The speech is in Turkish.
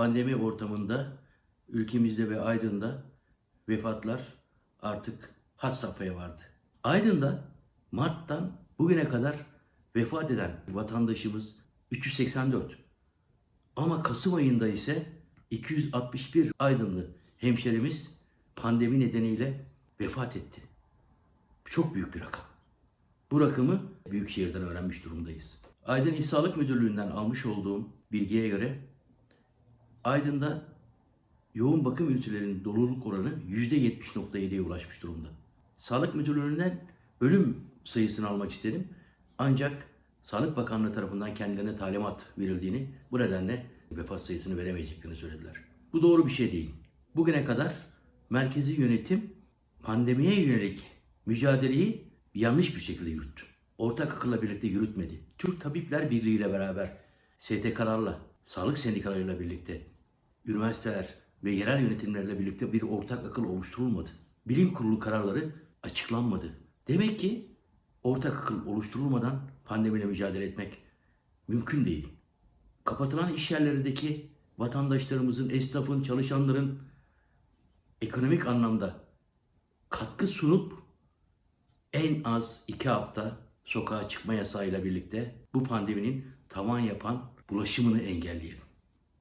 pandemi ortamında ülkemizde ve Aydın'da vefatlar artık has safhaya vardı. Aydın'da Mart'tan bugüne kadar vefat eden vatandaşımız 384. Ama Kasım ayında ise 261 Aydınlı hemşerimiz pandemi nedeniyle vefat etti. Çok büyük bir rakam. Bu rakamı Büyükşehir'den öğrenmiş durumdayız. Aydın İl Sağlık Müdürlüğü'nden almış olduğum bilgiye göre Aydın'da yoğun bakım ünitelerinin doluluk oranı %70.7'ye ulaşmış durumda. Sağlık Müdürlüğü'nden ölüm sayısını almak istedim. Ancak Sağlık Bakanlığı tarafından kendilerine talimat verildiğini, bu nedenle vefat sayısını veremeyeceklerini söylediler. Bu doğru bir şey değil. Bugüne kadar merkezi yönetim pandemiye yönelik mücadeleyi yanlış bir şekilde yürüttü. Ortak akılla birlikte yürütmedi. Türk Tabipler Birliği ile beraber STK'larla, sağlık sendikalarıyla birlikte, üniversiteler ve yerel yönetimlerle birlikte bir ortak akıl oluşturulmadı. Bilim kurulu kararları açıklanmadı. Demek ki ortak akıl oluşturulmadan pandemiyle mücadele etmek mümkün değil. Kapatılan iş yerlerindeki vatandaşlarımızın, esnafın, çalışanların ekonomik anlamda katkı sunup en az iki hafta sokağa çıkma yasağıyla birlikte bu pandeminin tavan yapan bulaşımını engelleyelim.